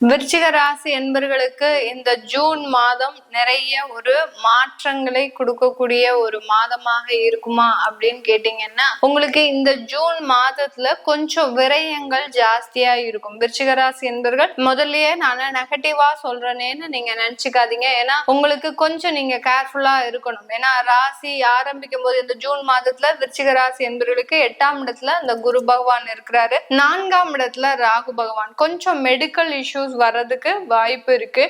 விருச்சிக ராசி என்பர்களுக்கு இந்த ஜூன் மாதம் நிறைய ஒரு மாற்றங்களை கொடுக்கக்கூடிய ஒரு மாதமாக இருக்குமா அப்படின்னு கேட்டீங்கன்னா உங்களுக்கு இந்த ஜூன் மாதத்துல கொஞ்சம் விரயங்கள் ஜாஸ்தியா இருக்கும். விருச்சிக ராசி என்பர்கள் முதல்லயே நான் நெகட்டிவா சொல்றேனேன்னு நீங்க நினைச்சுக்காதீங்க. ஏன்னா உங்களுக்கு கொஞ்சம் நீங்க கேர்ஃபுல்லா இருக்கணும். ஏன்னா ராசி ஆரம்பிக்கும் போது இந்த ஜூன் மாதத்துல விருச்சிக ராசி என்பவர்களுக்கு எட்டாம் இடத்துல அந்த குரு பகவான் இருக்கிறாரு. நான்காம் இடத்துல ராகு பகவான். கொஞ்சம் மெடிக்கல் இஷ்யூஸ் வர்றதுக்கு வாய்ப்பு இருக்கு.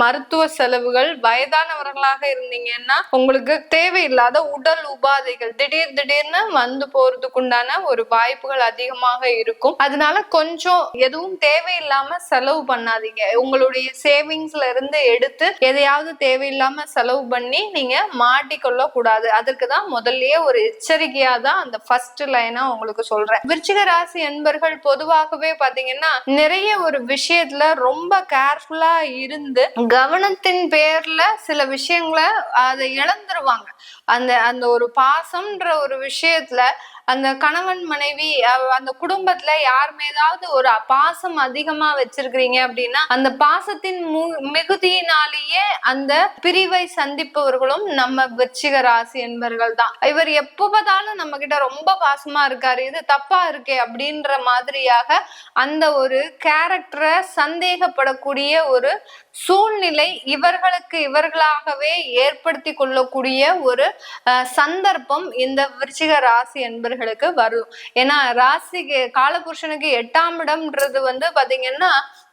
மருத்துவ செலவுகள் வயதானவர்களாக இருந்தீங்கன்னா உங்களுக்கு தேவையில்லாத உடல் உபாதைகள் திடீர் திடீர்னு வந்து போறதுக்குண்டான ஒரு வாய்ப்புகள் அதிகமாக இருக்கும். அதனால கொஞ்சம் எதுவும் தேவையில்லாம செலவு பண்ணாதீங்க. உங்களுடைய சேவிங்ஸ்ல இருந்து எடுத்து எதையாவது தேவையில்லாம செலவு பண்ணி நீங்க மாட்டிக்கொள்ள கூடாது அதற்கு தான் முதல்லயே ஒரு எச்சரிக்கையா தான் அந்த ஃபர்ஸ்ட் லைனா உங்களுக்கு சொல்றேன். விருச்சிக ராசி என்பர்கள் பொதுவாகவே பாத்தீங்கன்னா நிறைய ஒரு விஷயத்துல ரொம்ப கேர்ஃபுல்லா இருந்து கவனத்தின் பேர்ல சில விஷயங்களை அதை இழந்துருவாங்க. அந்த அந்த ஒரு பாசம்ன்ற ஒரு விஷயத்துல அந்த கணவன் மனைவி அந்த குடும்பத்துல யார் மீதாவது ஒரு பாசம் அதிகமா வச்சிருக்கிறீங்க அப்படின்னா அந்த பாசத்தின் மு- மிகுதியினாலேயே அந்த பிரிவை சந்திப்பவர்களும் நம்ம விருச்சிக ராசி என்பவர்கள் தான். இவர் எப்ப பார்த்தாலும் நம்ம கிட்ட ரொம்ப பாசமா இருக்காரு. இது தப்பா இருக்கே அப்படின்ற மாதிரியாக அந்த ஒரு கேரக்டரை சந்தேகப்படக்கூடிய ஒரு சூழ்நிலை இவர்களுக்கு இவர்களாகவே ஏற்படுத்தி கொள்ளக்கூடிய ஒரு சந்தர்ப்பம் இந்த விருச்சிக ராசி என்பர்கள் என்பர்களுக்கு வரும். ஏன்னா ராசிக்கு காலபுருஷனுக்கு எட்டாம் இடம்ன்றது வந்து பாத்தீங்கன்னா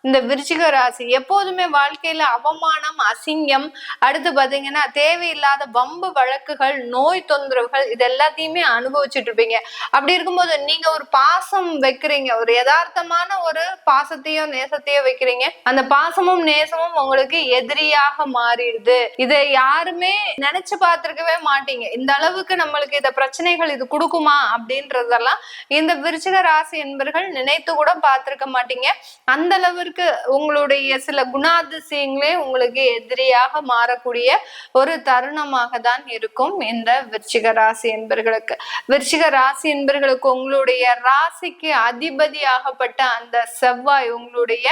இந்த விருச்சிக ராசி எப்போதுமே வாழ்க்கையில அவமானம் அசிங்கம் அடுத்து பாத்தீங்கன்னா தேவையில்லாத வம்பு வழக்குகள் நோய் தொந்தரவுகள் இது எல்லாத்தையுமே அனுபவிச்சுட்டு இருப்பீங்க. அப்படி இருக்கும்போது நீங்க ஒரு பாசம் வைக்கிறீங்க. ஒரு யதார்த்தமான ஒரு பாசத்தையும் நேசத்தையும் வைக்கிறீங்க. அந்த பாசமும் நேசமும் உங்களுக்கு எதிரியாக மாறிடுது. இதை யாருமே நினைச்சு பார்த்திருக்கவே மாட்டீங்க. இந்த அளவுக்கு நம்மளுக்கு இந்த பிரச்சனைகள் இது கொடுக்குமா அப்படின்றதெல்லாம் இந்த விருச்சிக ராசி என்பர்கள் நினைத்து கூட பார்த்திருக்க மாட்டீங்க. அந்த அளவிற்கு உங்களுடைய சில குணாதிசயங்களே உங்களுக்கு எதிரியாக மாறக்கூடிய ஒரு தருணமாக தான் இருக்கும் இந்த விருச்சிக ராசி என்பர்களுக்கு. விருச்சிக ராசி என்பர்களுக்கு உங்களுடைய ராசிக்கு அதிபதியாகப்பட்ட அந்த செவ்வாய் உங்களுடைய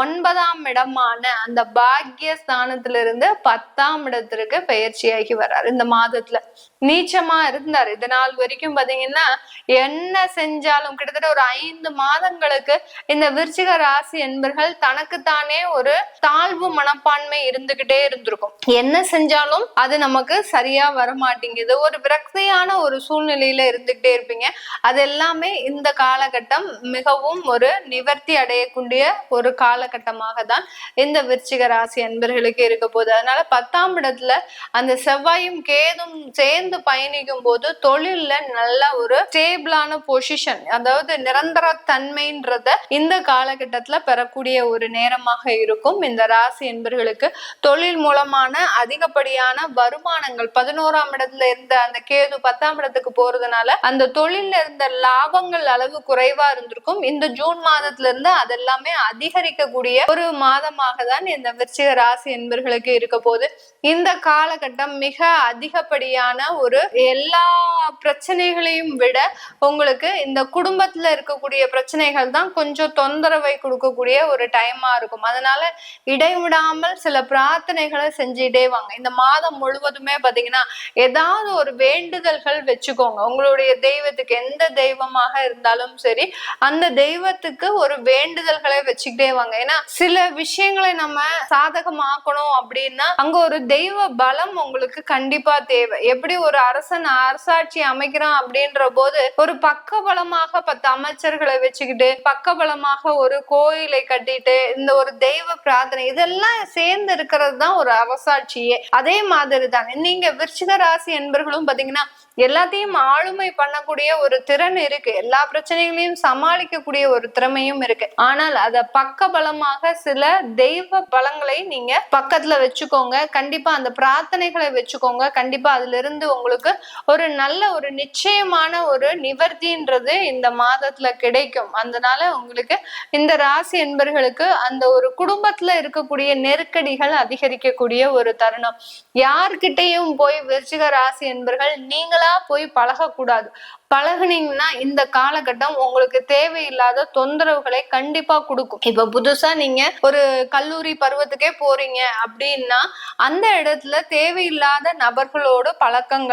ஒன்பதாம் இடமான அந்த பாக்கிய ஸ்தானத்திலிருந்து பத்தாம் இடத்திற்கு பயிற்சியாகி வர்றாரு. இந்த மாதத்துல நீச்சமா இருந்தார். இது நாள் வரைக்கும் பாத்தீங்கன்னா என்ன செஞ்சாலும் கிட்டத்தட்ட ஒரு ஐந்து மாதங்களுக்கு இந்த விருச்சிக ராசி என்பர்கள் தனக்குத்தானே ஒரு தாழ்வு மனப்பான்மை இருந்துகிட்டே இருந்திருக்கும். என்ன செஞ்சாலும் அது நமக்கு சரியா வரமாட்டேங்குது. ஒரு விரக்தியான ஒரு சூழ்நிலையில இருந்துகிட்டே இருப்பீங்க. அது எல்லாமே இந்த காலகட்டம் மிகவும் ஒரு நிவர்த்தி அடையக்கூடிய ஒரு காலகட்டமாக தான் இந்த விருச்சிக ராசி என்பர்களுக்கு இருக்க போகுது. அதனால பத்தாம் இடத்துல அந்த செவ்வாயும் கேதும் சேர்ந்து பயணிக்கும் போது தொழில்ல நல்ல ஒரு ஸ்டேபிளான பொசிஷன் அதாவது நிரந்தர தன்மைன்றத இந்த காலகட்டத்துல பெறக்கூடிய ஒரு நேரமாக இருக்கும். இந்த ராசி என்பர்களுக்கு தொழில் மூலமான அதிகப்படியான வருமானங்கள் பதினோராம் இடத்துல இருந்த அந்த கேது பத்தாம் இடத்துக்கு போறதுனால அந்த தொழில இருந்த லாபங்கள் அளவு குறைவா இருந்திருக்கும். இந்த ஜூன் மாதத்துல இருந்து அதெல்லாமே அதிகரிக்கக்கூடிய ஒரு மாதமாக தான் இந்த விருச்சிக ராசி என்பர்களுக்கு இருக்க போகுது. இந்த காலகட்டம் மிக அதிகப்படியான ஒரு எல்லா பிரச்சனைகளையும் விட உங்களுக்கு இந்த குடும்பத்துல இருக்கக்கூடிய பிரச்சனைகள் தான் கொஞ்சம் தொந்தரவை கொடுக்கக்கூடிய ஒரு டைமா இருக்கும். அதனால இடைவிடாமல் சில பிரார்த்தனைகளை செஞ்சுட்டே வாங்க. இந்த மாதம் முழுவதுமே பாத்தீங்கன்னா ஏதாவது ஒரு வேண்டுதல்கள் வச்சுக்கோங்க. உங்களுடைய தெய்வத்துக்கு எந்த தெய்வமாக இருந்தாலும் சரி அந்த தெய்வத்துக்கு ஒரு வேண்டுதல்களை வச்சுக்கிட்டே வாங்க. ஏன்னா சில விஷயங்களை நம்ம சாதகமாக்கணும் அப்படின்னா அங்க ஒரு தெய்வ பலம் உங்களுக்கு கண்டிப்பா தேவை. எப்படி ஒரு அரசன் அரசாட்சி அமைக்கிறான் அப்படின்ற போது ஒரு பக்க பலமாக பத்து அமைச்சர்களை வச்சுக்கிட்டு பக்க பலமாக ஒரு கோயிலை கட்டிட்டு இந்த ஒரு தெய்வ பிரார்த்தனை இதெல்லாம் சேர்ந்து இருக்கிறது தான் ஒரு அரசாட்சியே. அதே மாதிரி தான் நீங்க விருச்சிக ராசி என்பர்களும் பாத்தீங்கன்னா எல்லாத்தையும் ஆளுமை பண்ணக்கூடிய ஒரு திறன் இருக்கு. எல்லா பிரச்சனைகளையும் சமாளிக்கக்கூடிய ஒரு திறமையும் இருக்கு. ஆனால் அத பக்க பலமாக சில தெய்வ பலங்களை நீங்க பக்கத்துல வச்சுக்கோங்க. கண்டிப்பா அந்த பிரார்த்தனைகளை வச்சுக்கோங்க. கண்டிப்பா அதுல இருந்து உங்களுக்கு ஒரு நல்ல ஒரு நிச்சயமான ஒரு நிவர்த்தின்றது இந்த மாதத்துல கிடைக்கும். அதனால உங்களுக்கு இந்த ராசி என்பர்களுக்கு அந்த ஒரு குடும்பத்துல இருக்கக்கூடிய நெருக்கடிகள் அதிகரிக்கக்கூடிய ஒரு தருணம். யார்கிட்டயும் போய் விருச்சிக ராசி என்பர்கள் நீங்களா போய் பழகக்கூடாது. பழகுனீங்கன்னா இந்த காலகட்டம் உங்களுக்கு தேவையில்லாத தொந்தரவுகளை கண்டிப்பா கொடுக்கும். இப்ப புதுசா நீங்க ஒரு கல்லூரி பருவத்துக்கே போறீங்க அப்படின்னா அந்த இடத்துல தேவையில்லாத நபர்களோடு பழக்கங்கள்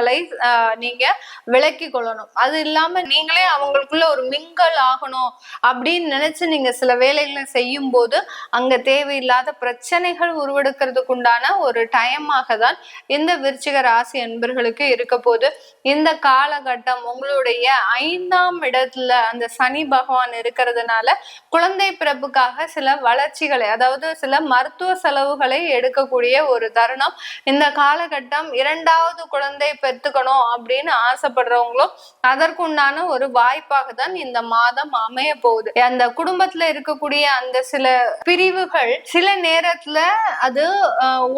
ஆஹ், நீங்க விலக்கி கொள்ளணும். அது இல்லாம நீங்களே அவங்களுக்குள்ள ஒரு மிங்கல் ஆகணும் அப்படின்னு நினைச்சு நீங்க சில வேலைகளை செய்யும் போது அங்க தேவையில்லாத பிரச்சனைகள் உருவெடுக்கிறதுக்கு உண்டான ஒரு டைமாக தான் இந்த விருச்சிக ராசி என்பர்களுக்கு இருக்க போது இந்த காலகட்டம் உங்களுடைய ஐந்தாம் இடத்துல அந்த சனி பகவான் இருக்கிறதுனால குழந்தை பிறப்புக்காக சில வளர்ச்சிகளை அதாவது சில மருத்துவ செலவுகளை எடுக்கக்கூடிய ஒரு தருணம். இந்த காலகட்டம் இரண்டாவது குழந்தை பெற்றுக்கணும் அப்படின்னு ஆசைப்படுறவங்களும் அதற்குண்டான ஒரு வாய்ப்பாக தான் இந்த மாதம் அமைய போகுது. அந்த குடும்பத்துல இருக்கக்கூடிய அந்த சில பிரிவுகள் சில நேரத்துல அது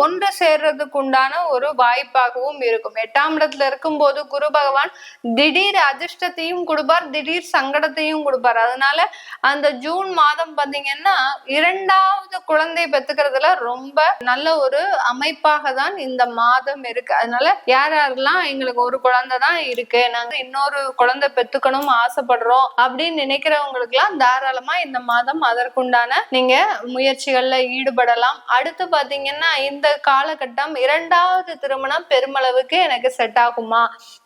ஒன்று சேர்றதுக்கு உண்டான ஒரு வாய்ப்பாகவும் இருக்கும். எட்டாம் இடத்துல இருக்கும்போது குரு பகவான் திடீர் அதிர்ஷ்டத்தையும் கொடுப்பார் திடீர் சங்கடத்தையும் கொடுப்பார். அதனால அந்த ஜூன் மாதம் பாத்தீங்கன்னா இரண்டாவது குழந்தை பெத்துக்கிறதுல ரொம்ப நல்ல ஒரு அமைப்பாக தான் இந்த மாதம் இருக்கு. அதனால யார் யாரெல்லாம் எங்களுக்கு ஒரு குழந்தை தான் இருக்கு. நாங்க இன்னொரு குழந்தை பெத்துக்கணும் ஆசைப்படுறோம் அப்படின்னு நினைக்கிறவங்களுக்கு எல்லாம் தாராளமா இந்த மாதம் அதற்குண்டான நீங்க முயற்சிகள்ல ஈடுபடலாம். அடுத்து பாத்தீங்கன்னா இந்த காலகட்டம் இரண்டாவது திருமணம் பெருமளவுக்கு எனக்கு செட் ஆகுமா?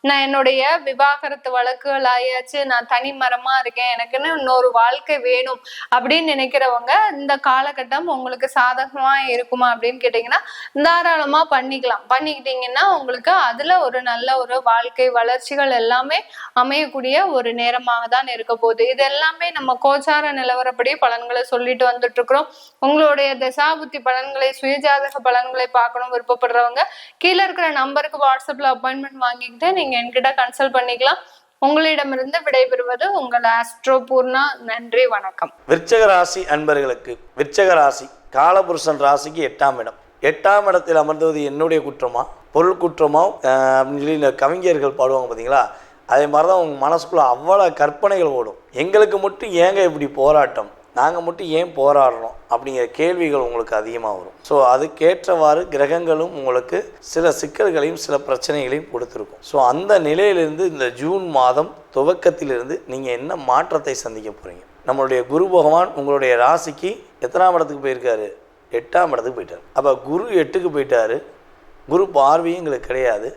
நான் என்னுடைய விவாகரத்து வழக்குகள் ஆயாச்சு. நான் தனி மரமா இருக்கேன். எனக்குன்னு இன்னொரு வாழ்க்கை வேணும் அப்படின்னு நினைக்கிறவங்க இந்த காலகட்டம் உங்களுக்கு சாதகமா இருக்குமா அப்படின்னு கேட்டீங்கன்னா தாராளமா பண்ணிக்கலாம். பண்ணிக்கிட்டீங்கன்னா உங்களுக்கு அதுல ஒரு நல்ல ஒரு வாழ்க்கை வளர்ச்சிகள் எல்லாமே அமையக்கூடிய ஒரு நேரமாக தான் இருக்க போகுது. இது எல்லாமே நம்ம கோச்சார நிலவரப்படி பலன்களை சொல்லிட்டு வந்துட்டு இருக்கிறோம் உங்களுடைய தசாபுத்தி பலன்களை சுயஜாதக பலன்களை பார்க்கணும் விருப்பப்படுறவங்க கீழே இருக்கிற நம்பருக்கு வாட்ஸ்அப்ல அப்பாயின்மெண்ட் வாங்கிக்கிட்டு நீங்க என்கிட்ட கன்சல்ட் பண்ணிக்கலாம். உங்களிடமிருந்து விடைபெறுவது உங்கள் ஆஸ்ட்ரோ பூர்ணா நன்றி வணக்கம். விருச்சக ராசி அன்பர்களுக்கு விருச்சக ராசி காலபுருஷன் ராசிக்கு எட்டாம் இடம். எட்டாம் இடத்தில் அமர்ந்தது என்னுடைய குற்றமா? பொருள் குற்றமா? அப்படின்னு சொல்லி இந்த கவிஞர்கள் பாடுவாங்க பார்த்தீங்களா அதே மாதிரி தான் உங்கள் மனசுக்குள்ளே அவ்வளோ கற்பனைகள் ஓடும். எங்களுக்கு மட்டும் ஏங்க இப்படி போராட்டம்? நாங்கள் மட்டும் ஏன் போராடுறோம்? அப்படிங்கிற கேள்விகள் உங்களுக்கு அதிகமாக வரும். ஸோ அதுக்கேற்றவாறு கிரகங்களும் உங்களுக்கு சில சிக்கல்களையும் சில பிரச்சனைகளையும் கொடுத்துருக்கும். ஸோ அந்த நிலையிலிருந்து இந்த ஜூன் மாதம் துவக்கத்திலிருந்து நீங்கள் என்ன மாற்றத்தை சந்திக்க போகிறீங்க நம்மளுடைய குரு பகவான் உங்களுடைய ராசிக்கு எத்தனாம் இடத்துக்கு போயிருக்காரு? எட்டாம் இடத்துக்கு போயிட்டார். அப்போ குரு எட்டுக்கு போயிட்டாரு. குரு பார்வையும் எங்களுக்கு கிடையாது.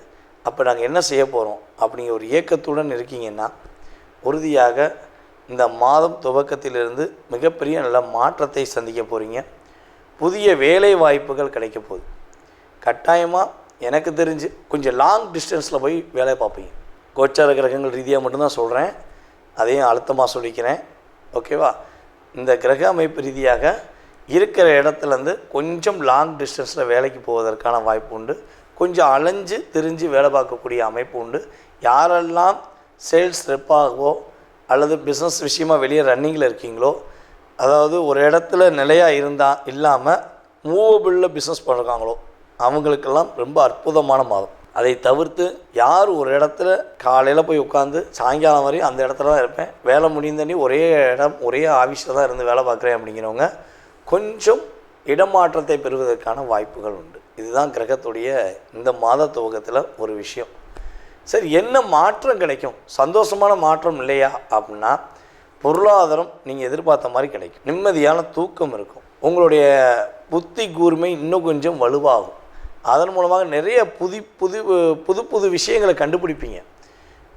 அப்போ நாங்கள் என்ன செய்ய போகிறோம் அப்படிங்கிற ஒரு இயக்கத்துடன் இருக்கீங்கன்னா உறுதியாக இந்த மாதம் துவக்கத்திலிருந்து மிகப்பெரிய நல்ல மாற்றத்தை சந்திக்க போகிறீங்க புதிய வேலை வாய்ப்புகள் கிடைக்க போகுது. கட்டாயமாக எனக்கு தெரிஞ்சு கொஞ்சம் லாங் டிஸ்டன்ஸில் போய் வேலை பார்ப்பீங்க. கோச்சார கிரகங்கள் ரீதியாக மட்டும்தான் சொல்கிறேன் அதையும் அழுத்தமாக சொல்லிக்கிறேன். ஓகேவா இந்த கிரக அமைப்பு ரீதியாக இருக்கிற இடத்துலேருந்து கொஞ்சம் லாங் டிஸ்டன்ஸில் வேலைக்கு போவதற்கான வாய்ப்பு உண்டு. கொஞ்சம் அலைஞ்சு திரிஞ்சு வேலை பார்க்கக்கூடிய அமைப்பு உண்டு. யாரெல்லாம் சேல்ஸ் ரெப்பாகவோ அல்லது பிஸ்னஸ் விஷயமா வெளியே ரன்னிங்கில் இருக்கீங்களோ அதாவது ஒரு இடத்துல நிலையாக இருந்தால் இல்லாமல் மூவபிளில் பிஸ்னஸ் பண்ணுறாங்களோ அவங்களுக்கெல்லாம் ரொம்ப அற்புதமான மாதம். அதை தவிர்த்து யார் ஒரு இடத்துல காலையில் போய் உட்காந்து சாயங்காலம் வரையும் அந்த இடத்துல தான் இருப்பேன். வேலை முடிந்தனி ஒரே இடம் ஒரே ஆஃபீஸில் தான் இருந்து வேலை பார்க்குறேன் அப்படிங்கிறவங்க கொஞ்சம் இடமாற்றத்தை பெறுவதற்கான வாய்ப்புகள் உண்டு. இதுதான் கிரகத்துடைய இந்த மாத துவக்கத்தில் ஒரு விஷயம். சரி என்ன மாற்றம் கிடைக்கும்? சந்தோஷமான மாற்றம் இல்லையா? அப்படின்னா பொருளாதாரம் நீங்கள் எதிர்பார்த்த மாதிரி கிடைக்கும். நிம்மதியான தூக்கம் இருக்கும். உங்களுடைய புத்தி கூர்மை இன்னும் கொஞ்சம் வலுவாகும். அதன் மூலமாக நிறைய புதி புது புது புது விஷயங்களை கண்டுபிடிப்பீங்க.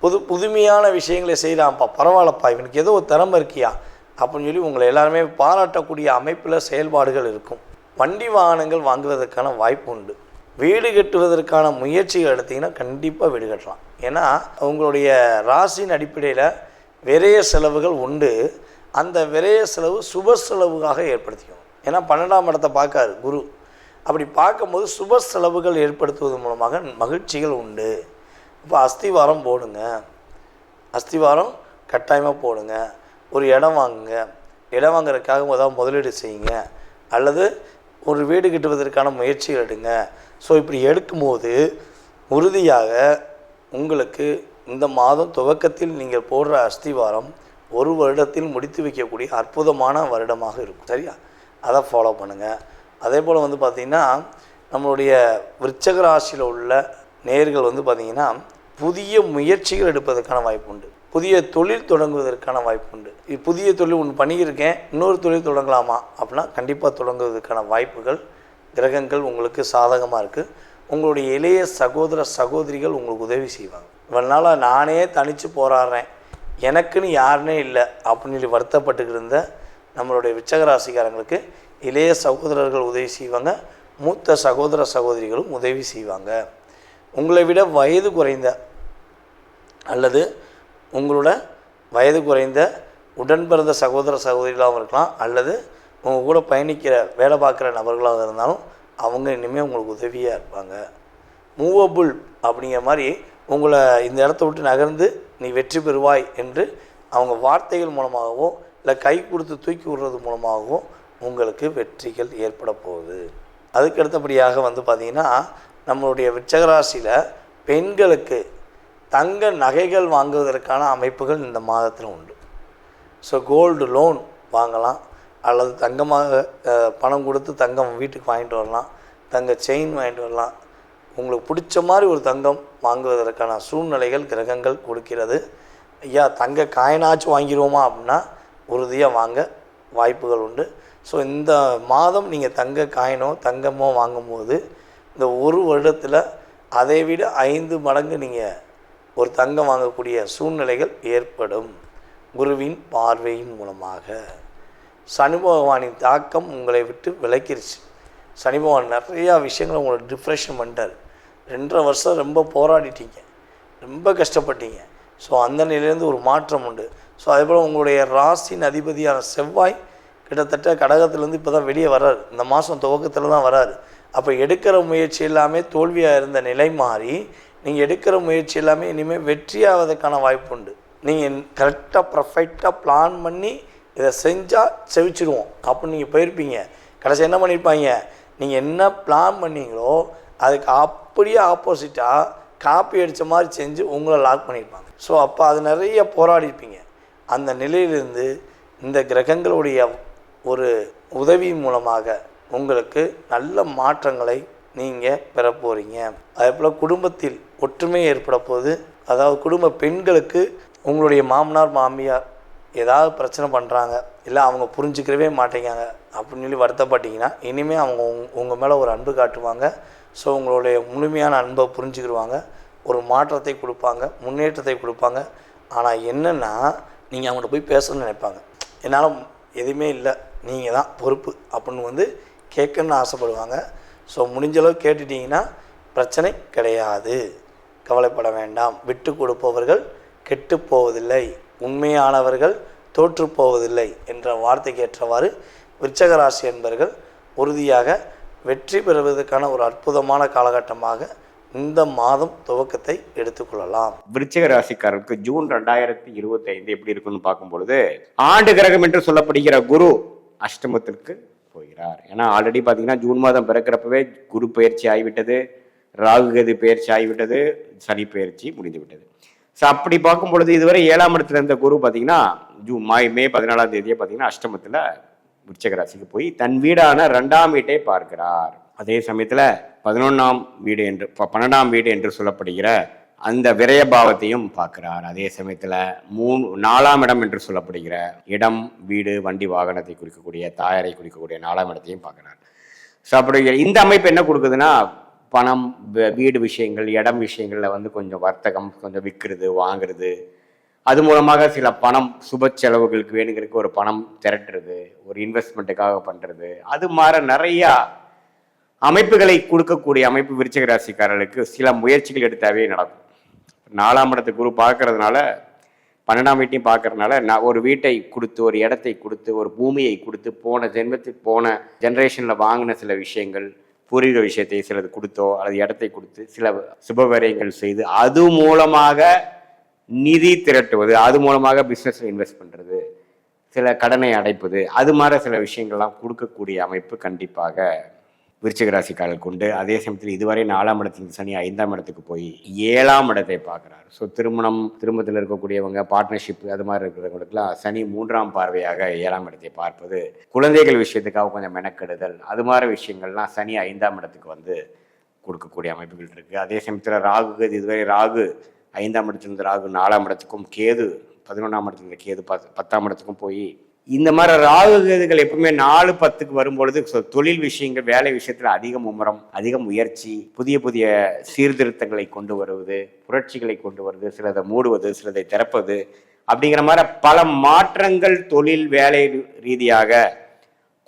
புது புதுமையான விஷயங்களை செய்கிறான்ப்பா பரவாயில்லப்பா இவனுக்கு ஏதோ ஒரு திறமை இருக்கியா? அப்படின்னு சொல்லி உங்களை எல்லாருமே பாராட்டக்கூடிய அமைப்பில் செயல்பாடுகள் இருக்கும். வண்டி வாகனங்கள் வாங்குவதற்கான வாய்ப்பு உண்டு. வீடு கட்டுவதற்கான முயற்சிகள் எடுத்திங்கன்னா கண்டிப்பாக வீடு கட்டலாம். ஏன்னா உங்களுடைய ராசியின் அடிப்படையில் விரைய செலவுகள் உண்டு. அந்த விரைய செலவு சுப செலவுக்காக ஏற்படுத்திக்கும். ஏன்னா பன்னெண்டாம் இடத்தை பார்க்காரு குரு. அப்படி பார்க்கும்போது சுப செலவுகள் ஏற்படுத்துவது மூலமாக மகிழ்ச்சிகள் உண்டு. இப்போ அஸ்திவாரம் போடுங்க. அஸ்திவாரம் கட்டாயமாக போடுங்க. ஒரு இடம் வாங்குங்க. இடம் வாங்குறதுக்காக முதல் முதலீடு செய்யுங்க. அல்லது ஒரு வீடு கட்டுவதற்கான முயற்சிகள் எடுங்க. ஸோ இப்படி எடுக்கும்போது உறுதியாக உங்களுக்கு இந்த மாதம் துவக்கத்தில் நீங்கள் போடுற அஸ்திவாரம் ஒரு வருடத்தில் முடித்து வைக்கக்கூடிய அற்புதமான வருடமாக இருக்கும். சரியா? அதை ஃபாலோ பண்ணுங்கள் அதே போல் வந்து பார்த்திங்கன்னா நம்மளுடைய விருச்சக ராசியில் உள்ள நேர்கள் வந்து பார்த்திங்கன்னா புதிய முயற்சிகள் எடுப்பதற்கான வாய்ப்பு உண்டு. புதிய தொழில் தொடங்குவதற்கான வாய்ப்பு உண்டு புதிய தொழில் ஒன்று பண்ணியிருக்கேன். இன்னொரு தொழில் தொடங்கலாமா? அப்படின்னா கண்டிப்பாக தொடங்குவதற்கான வாய்ப்புகள் கிரகங்கள் உங்களுக்கு சாதகமாக இருக்குது உங்களுடைய இளைய சகோதர சகோதரிகள் உங்களுக்கு உதவி செய்வாங்க. இவனால் நானே தனித்து போராடுறேன். எனக்குன்னு யாருனே இல்லை அப்படின்னு சொல்லி வருத்தப்பட்டுக்கிட்டு இருந்த நம்மளுடைய விச்சகராசிக்காரங்களுக்கு இளைய சகோதரர்கள் உதவி செய்வாங்க. மூத்த சகோதர சகோதரிகளும் உதவி செய்வாங்க. உங்களை விட வயது குறைந்த அல்லது உங்களோட வயது குறைந்த உடன் பிறந்த சகோதர சகோதரிகளாகவும் இருக்கலாம் அல்லது உங்கள் கூட பயணிக்கிற வேலை பார்க்குற நபர்களாக இருந்தாலும் அவங்க இனிமேல் உங்களுக்கு உதவியாக இருப்பாங்க. மூவபுள் அப்படிங்கிற மாதிரி உங்களை இந்த இடத்த விட்டு நகர்ந்து நீ வெற்றி பெறுவாய் என்று அவங்க வார்த்தைகள் மூலமாகவோ இல்லை கை கொடுத்து தூக்கி விடுறது மூலமாகவோ உங்களுக்கு வெற்றிகள் ஏற்பட போகுது. அதுக்கு அடுத்தபடியாக வந்து பார்த்திங்கன்னா நம்மளுடைய விச்சகராசியில் பெண்களுக்கு தங்க நகைகள் வாங்குவதற்கான அமைப்புகள் இந்த மாதத்தில் உண்டு. ஸோ கோல்டு லோன் வாங்கலாம். அல்லது தங்கமாக பணம் கொடுத்து தங்கம் வீட்டுக்கு வாங்கிட்டு வரலாம். தங்க செயின் வாங்கிட்டு வரலாம். உங்களுக்கு பிடிச்ச மாதிரி ஒரு தங்கம் வாங்குவதற்கான சூழ்நிலைகள் கிரகங்கள் கொடுக்கிறது. ஐயா தங்க காயினாச்சும் வாங்கிடுவோமா அப்படின்னா உறுதியாக வாங்க வாய்ப்புகள் உண்டு. ஸோ இந்த மாதம் நீங்கள் தங்க காயினோ தங்கமோ வாங்கும்போது இந்த ஒரு வருடத்தில் அதை விட ஐந்து மடங்கு நீங்கள் ஒரு தங்கம் வாங்கக்கூடிய சூழ்நிலைகள் ஏற்படும். குருவின் பார்வையின் மூலமாக. சனி பகவானின் தாக்கம் உங்களை விட்டு விலக்கிருச்சு சனி பகவான் நிறையா விஷயங்களை உங்களை டிப்ரெஷன் பண்ணிட்டார். ரெண்டரை வருஷம் ரொம்ப போராடிட்டீங்க. ரொம்ப கஷ்டப்பட்டீங்க. ஸோ அந்த நிலையிலேருந்து ஒரு மாற்றம் உண்டு. ஸோ அதேபோல் உங்களுடைய ராசியின் அதிபதியான செவ்வாய் கிட்டத்தட்ட கடகத்துலேருந்து இப்போ தான் வெளியே வராரு இந்த மாதம் துவக்கத்தில் தான் வராரு. அப்போ எடுக்கிற முயற்சி எல்லாமே தோல்வியாக இருந்த நிலை மாறி நீங்கள் எடுக்கிற முயற்சி எல்லாமே இனிமேல் வெற்றியாவதற்கான வாய்ப்பு உண்டு நீங்கள் கரெக்டாக பர்ஃபெக்டாக பிளான் பண்ணி இதை செஞ்சால் செவிச்சிடுவோம். அப்படின்னு நீங்கள் போயிருப்பீங்க. கடைசி என்ன பண்ணியிருப்பாங்க நீங்கள் என்ன பிளான் பண்ணீங்களோ அதுக்கு அப்படியே ஆப்போசிட்டாக காப்பி அடித்த மாதிரி செஞ்சு உங்களை லாக் பண்ணியிருப்பாங்க ஸோ அப்போ அது நிறைய போராடிருப்பீங்க. அந்த நிலையிலிருந்து இந்த கிரகங்களுடைய ஒரு உதவி மூலமாக உங்களுக்கு நல்ல மாற்றங்களை நீங்கள் பெற போகிறீங்க அதே போல் குடும்பத்தில் ஒற்றுமை ஏற்பட போது அதாவது குடும்ப பெண்களுக்கு உங்களுடைய மாமனார் மாமியார் ஏதாவது பிரச்சனை பண்ணுறாங்க இல்லை அவங்க புரிஞ்சுக்கிறவே மாட்டேங்காங்க அப்படின்னு சொல்லி வருத்தப்பட்டீங்கன்னா இனிமேல் அவங்க உங் உங்கள் மேலே ஒரு அன்பு காட்டுவாங்க. ஸோ உங்களுடைய முழுமையான அன்பை புரிஞ்சுக்கிடுவாங்க. ஒரு மாற்றத்தை கொடுப்பாங்க முன்னேற்றத்தை கொடுப்பாங்க. ஆனால் என்னென்னா நீங்கள் அவங்கள்ட்ட போய் பேசணும்னு நினைப்பாங்க. என்னால் எதுவுமே இல்லை நீங்கள் தான் பொறுப்பு அப்படின்னு வந்து கேட்கணும்னு ஆசைப்படுவாங்க. ஸோ முடிஞ்ச அளவு கேட்டுட்டீங்கன்னா பிரச்சனை கிடையாது. கவலைப்பட வேண்டாம். விட்டு கொடுப்பவர்கள் கெட்டு போவதில்லை. உண்மையானவர்கள் தோற்று போவதில்லை என்ற வார்த்தைக்கு ஏற்றவாறு விருச்சக ராசி என்பர்கள் உறுதியாக வெற்றி பெறுவதற்கான ஒரு அற்புதமான காலகட்டமாக இந்த மாதம் துவக்கத்தை எடுத்துக்கொள்ளலாம் விருச்சிக ராசிக்காரருக்கு ஜூன் ரெண்டாயிரத்தி இருபத்தி ஐந்து எப்படி இருக்குன்னு பார்க்கும் பொழுது ஆண்டு கிரகம் என்று சொல்லப்படுகிற குரு அஷ்டமத்திற்கு போகிறார். ஏன்னா ஆல்ரெடி பார்த்தீங்கன்னா ஜூன் மாதம் பிறக்கிறப்பவே குரு பயிற்சி ஆகிவிட்டது ராகு கேது பயிற்சி ஆகிவிட்டது சனி பயிற்சி முடிந்து விட்டது ஸோ அப்படி பார்க்கும் பொழுது இதுவரை ஏழாம் இடத்துல இருந்த குரு பார்த்தீங்கன்னா ஜூன் மா மே பதினாலாம் தேதியை பார்த்தீங்கன்னா அஷ்டமத்தில் விருச்சிக ராசிக்கு போய் தன் வீடான ரெண்டாம் வீட்டை பார்க்கிறார். அதே சமயத்தில் பதினொன்றாம் வீடு என்று பன்னெண்டாம் வீடு என்று சொல்லப்படுகிற அந்த விரயபாவத்தையும் பார்க்கிறார். அதே சமயத்தில் மூணு நாலாம் இடம் என்று சொல்லப்படுகிற இடம் வீடு வண்டி வாகனத்தை குறிக்கக்கூடிய தாயாரை குறிக்கக்கூடிய நாலாம் இடத்தையும் பார்க்குறார். ஸோ அப்படி இந்த அமைப்பு என்ன கொடுக்குதுன்னா பணம் வீடு விஷயங்கள் இடம் விஷயங்களில் வந்து கொஞ்சம் வர்த்தகம் கொஞ்சம் விற்கிறது வாங்குறது. அது மூலமாக சில பணம் சுப செலவுகளுக்கு வேணுங்கிறதுக்கு ஒரு பணம் திரட்டுறது ஒரு இன்வெஸ்ட்மெண்ட்டுக்காக பண்ணுறது அது மாதிரி நிறையா அமைப்புகளை கொடுக்கக்கூடிய அமைப்பு விருச்சிக ராசிக்காரர்களுக்கு சில முயற்சிகள் எடுத்தாவே நடக்கும். நாலாம் இடத்து குரு பார்க்கறதுனால பன்னெண்டாம் வீட்டையும் பார்க்கறதுனால நான் ஒரு வீட்டை கொடுத்து ஒரு இடத்தை கொடுத்து ஒரு பூமியை கொடுத்து போன ஜென்மத்துக்கு போன ஜென்ரேஷனில் வாங்கின சில விஷயங்கள் பூர்வீக விஷயத்தை சிலது கொடுத்தோ அல்லது இடத்தை கொடுத்து சில சுபகாரியங்கள் செய்து அது மூலமாக நிதி திரட்டுவது அது மூலமாக பிஸ்னஸில் இன்வெஸ்ட் பண்ணுறது சில கடனை அடைப்பது அது மாதிரி சில விஷயங்கள்லாம் கொடுக்கக்கூடிய அமைப்பு கண்டிப்பாக விருச்சிக ராசிக்காரர்களுக்கு உண்டு அதே சமயத்தில் இதுவரை நாலாம் இடத்துல சனி ஐந்தாம் இடத்துக்கு போய் ஏழாம் இடத்தை பார்க்குறாரு. ஸோ திருமணம் திருமணத்தில் இருக்கக்கூடியவங்க பார்ட்னர்ஷிப் அது மாதிரி இருக்கிறவங்களுக்குலாம் சனி மூன்றாம் பார்வையாக ஏழாம் இடத்தை பார்ப்பது குழந்தைகள் விஷயத்துக்காக கொஞ்சம் மெனக்கெடுதல் அது மாதிரி விஷயங்கள்லாம் சனி ஐந்தாம் இடத்துக்கு வந்து கொடுக்கக்கூடிய அமைப்புகள் இருக்குது அதே சமயத்தில் ராகு இதுவரை ராகு ஐந்தாம் இடத்துலேருந்து ராகு நாலாம் இடத்துக்கும் கேது பதினொன்றாம் இடத்துல கேது பத் பத்தாம் இடத்துக்கும் போய் இந்த மாதிரி ராகு எப்பவுமே நாலு பத்துக்கு வரும்பொழுது தொழில் விஷயங்கள் வேலை விஷயத்துல அதிக மும்முரம் அதிக முயற்சி புதிய புதிய சீர்திருத்தங்களை கொண்டு வருவது புரட்சிகளை கொண்டு வருவது சிலதை மூடுவது சிலதை திறப்பது அப்படிங்கிற மாதிரி பல மாற்றங்கள் தொழில் வேலை ரீதியாக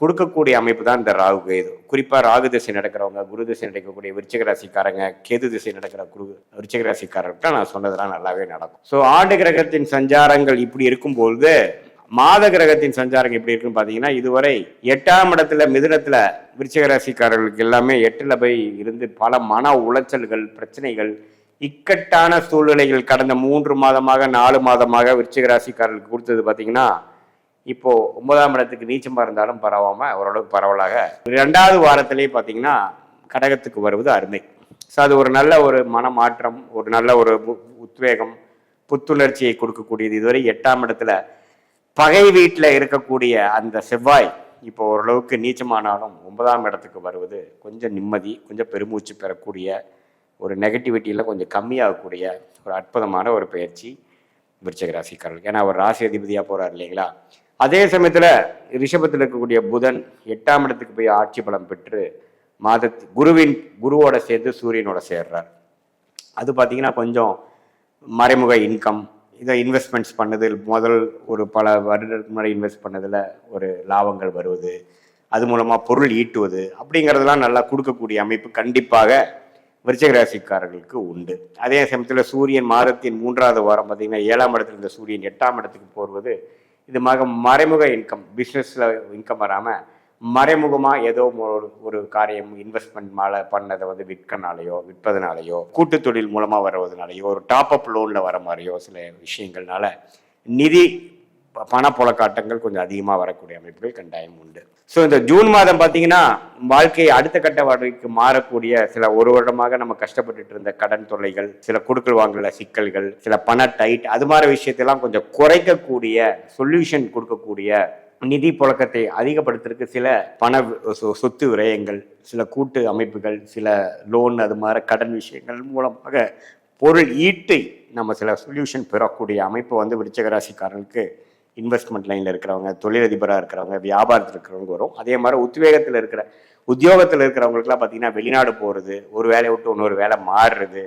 கொடுக்கக்கூடிய அமைப்பு தான் இந்த ராகு கேது. குறிப்பாக ராகு திசை நடக்கிறவங்க குரு திசை நடக்கக்கூடிய விருச்சிக ராசிக்காரங்க கேது திசை நடக்கிற குரு விருச்சிக ராசிக்காரர்கிட்ட நான் சொன்னதெல்லாம் நல்லாவே நடக்கும். ஸோ ஆண்டு கிரகத்தின் சஞ்சாரங்கள் இப்படி இருக்கும்பொழுது மாத கிரகத்தின் சஞ்சாரம் எப்படி இருக்குன்னு பார்த்தீங்கன்னா இதுவரை எட்டாம் இடத்துல மிதுனத்தில் விருச்சிக ராசிக்காரர்களுக்கு எல்லாமே எட்டில் போய் இருந்து பல மன உளைச்சல்கள் பிரச்சனைகள் இக்கட்டான சூழ்நிலைகள் கடந்த மூன்று மாதமாக நாலு மாதமாக விருச்சிக ராசிக்காரர்களுக்கு கொடுத்தது பார்த்தீங்கன்னா இப்போது ஒன்பதாம் இடத்துக்கு நீச்சமாக இருந்தாலும் பரவாமல் ஓரளவுக்கு பரவலாக. ரெண்டாவது வாரத்திலேயே பார்த்தீங்கன்னா கடகத்துக்கு வருவது அருமை. ஸோ அது ஒரு நல்ல ஒரு மனமாற்றம் ஒரு நல்ல ஒரு உத்வேகம் புத்துணர்ச்சியை கொடுக்கக்கூடியது. இதுவரை எட்டாம் இடத்துல பகை வீட்டில் இருக்கக்கூடிய அந்த செவ்வாய் இப்போ ஓரளவுக்கு நீச்சமானாலும் ஒன்பதாம் இடத்துக்கு வருவது கொஞ்சம் நிம்மதி கொஞ்சம் பெருமூச்சு பெறக்கூடிய ஒரு நெகட்டிவிட்டியில் கொஞ்சம் கம்மியாகக்கூடிய ஒரு அற்புதமான ஒரு பயிற்சி விருச்சிக ராசிக்காரர்கள் ஏன்னா அவர் ராசி அதிபதியாக போகிறார் இல்லைங்களா? அதே சமயத்தில் ரிஷபத்தில் இருக்கக்கூடிய புதன் எட்டாம் இடத்துக்கு போய் ஆட்சி பலம் பெற்று மாதத்து குருவின் குருவோட சேர்ந்து சூரியனோட சேர்றார். அது பார்த்தீங்கன்னா கொஞ்சம் மறைமுக இன்கம் இதை இன்வெஸ்ட்மெண்ட்ஸ் பண்ணதில் முதல் ஒரு பல வருடத்துக்கு முன்னாடி இன்வெஸ்ட் பண்ணதில் ஒரு லாபங்கள் வருவது அது மூலமாக பொருள் ஈட்டுவது அப்படிங்கிறதெல்லாம் நல்லா கொடுக்கக்கூடிய அமைப்பு கண்டிப்பாக விருச்சிக ராசிக்காரர்களுக்கு உண்டு. அதே சமயத்தில் சூரியன் மாதத்தின் மூன்றாவது வாரம் பார்த்தீங்கன்னா ஏழாம் இடத்துல இருந்த சூரியன் எட்டாம் இடத்துக்கு இது இதுமாக மறைமுக இன்கம் பிஸ்னஸில் இன்கம் வராமல் மறைமுகமாக ஏதோ ஒரு ஒரு காரியம் இன்வெஸ்ட்மெண்ட் மேலே பண்ணதை வந்து விற்கனாலேயோ விற்பதனாலேயோ கூட்டு தொழில் மூலமாக வருவதனாலேயோ ஒரு டாப் அப் லோனில் வர மாதிரியோ சில விஷயங்கள்னால நிதி ப- பணப்புழக்காட்டங்கள் கொஞ்சம் அதிகமாக வரக்கூடிய அமைப்புகள் கண்டாயம் உண்டு. ஸோ இந்த ஜூன் மாதம் பார்த்தீங்கன்னா வாழ்க்கையை அடுத்த கட்ட வாழ்க்கைக்கு மாறக்கூடிய சில ஒரு வருடமாக நம்ம கஷ்டப்பட்டுட்டு இருந்த கடன் தொல்லைகள் சில கொடுக்கல் வாங்கல சிக்கல்கள் சில பண டைட் அது மாதிரி விஷயத்தெல்லாம் கொஞ்சம் குறைக்கக்கூடிய சொல்யூஷன் கொடுக்கக்கூடிய நிதி புழக்கத்தை அதிகப்படுத்துறதுக்கு சில பண சொ- சொத்து விரயங்கள் சில கூட்டு அமைப்புகள் சில லோன் அது மாதிரி கடன் விஷயங்கள் மூலமாக பொருள் ஈட்டை நம்ம சில சொல்யூஷன் பெறக்கூடிய அமைப்பு வந்து விருச்சிக ராசிக்காரர்களுக்கு இன்வெஸ்ட்மெண்ட் லைனில் இருக்கிறவங்க தொழிலதிபராக இருக்கிறவங்க வியாபாரத்தில் இருக்கிறவங்க வரும். அதே மாதிரி உத்வேகத்தில் இருக்கிற உத்தியோகத்தில் இருக்கிறவங்களுக்குலாம் பார்த்தீங்கன்னா வெளிநாடு போகிறது ஒரு வேலையை விட்டு இன்னொரு வேலை மாறுறது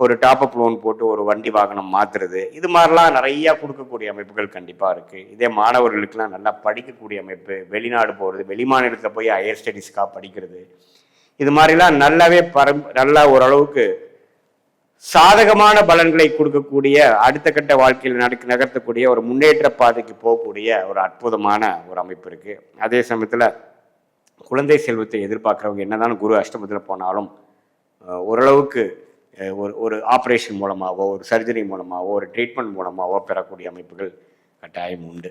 ஒரு டாப் அப் லோன் போட்டு ஒரு வண்டி வாகனம் மாற்றுறது இது மாதிரிலாம் நிறையா கொடுக்கக்கூடிய அமைப்புகள் கண்டிப்பாக இருக்குது இதே மாணவர்களுக்கெல்லாம் நல்லா படிக்கக்கூடிய அமைப்பு வெளிநாடு போகிறது வெளிமாநிலத்தில் போய் ஹையர் ஸ்டடீஸ்க்காக படிக்கிறது. இது மாதிரிலாம் நல்லாவே பரம் நல்லா ஓரளவுக்கு சாதகமான பலன்களை கொடுக்கக்கூடிய அடுத்த கட்ட வாழ்க்கையில் நடக்க நகர்த்தக்கூடிய ஒரு முன்னேற்ற பாதைக்கு போகக்கூடிய ஒரு அற்புதமான ஒரு அமைப்பு இருக்குது அதே சமயத்தில் குழந்தை செல்வத்தை எதிர்பார்க்குறவங்க என்னதான் குரு அஷ்டமத்தில் போனாலும் ஓரளவுக்கு ஒரு ஒரு ஆப்ரேஷன் மூலமாகவோ ஒரு சர்ஜரி மூலமாகவோ ஒரு ட்ரீட்மெண்ட் மூலமாகவோ பெறக்கூடிய அமைப்புகள் கட்டாயம் உண்டு.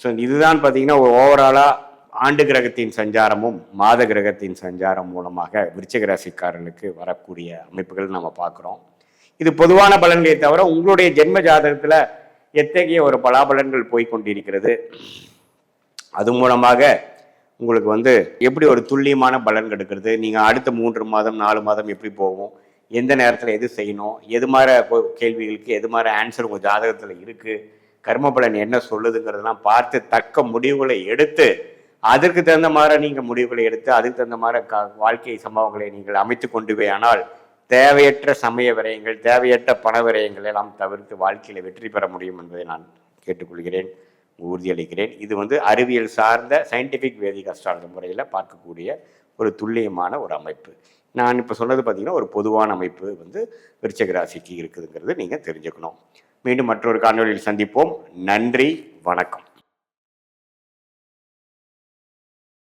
ஸோ இதுதான் பார்த்தீங்கன்னா ஒரு ஓவராலாக ஆண்டு கிரகத்தின் சஞ்சாரமும் மாத கிரகத்தின் சஞ்சாரம் மூலமாக விருச்சிக ராசிக்காரர்களுக்கு வரக்கூடிய அமைப்புகள் நம்ம பார்க்குறோம். இது பொதுவான பலன்களை தவிர உங்களுடைய ஜென்ம ஜாதகத்தில் எத்தகைய ஒரு பலாபலன்கள் போய்கொண்டிருக்கிறது? அது மூலமாக உங்களுக்கு வந்து எப்படி ஒரு துல்லியமான பலன் கிடைக்கிறது? நீங்கள் அடுத்த மூன்று மாதம் நாலு மாதம் எப்படி போகும்? எந்த நேரத்தில் எது செய்யணும் எது மாதிரி கேள்விகளுக்கு எது மாதிரி ஆன்சர் உங்கள் ஜாதகத்தில் இருக்குது கர்ம பலன் என்ன சொல்லுதுங்கிறதெல்லாம் பார்த்து தக்க முடிவுகளை எடுத்து அதற்கு தகுந்த மாதிரி நீங்கள் முடிவுகளை எடுத்து அதுக்கு தகுந்த மாதிரி க வாழ்க்கை சம்பவங்களை நீங்கள் அமைத்து கொண்டு ஆனால் தேவையற்ற சமய விரயங்கள் தேவையற்ற பண விரயங்கள் எல்லாம் தவிர்த்து வாழ்க்கையில் வெற்றி பெற முடியும் என்பதை நான் கேட்டுக்கொள்கிறேன் உறுதியளிக்கிறேன். இது வந்து அறிவியல் சார்ந்த சயின்டிஃபிக் வேதிக் அஸ்ட்ராலஜி முறையில் பார்க்கக்கூடிய ஒரு துல்லியமான ஒரு அமைப்பு. நான் இப்போ சொன்னது பார்த்தீங்கன்னா ஒரு பொதுவான அமைப்பு வந்து விருச்சக ராசிக்கு இருக்குதுங்கிறது நீங்கள் தெரிஞ்சுக்கணும். மீண்டும் மற்றொரு காணொலியில் சந்திப்போம். நன்றி வணக்கம்.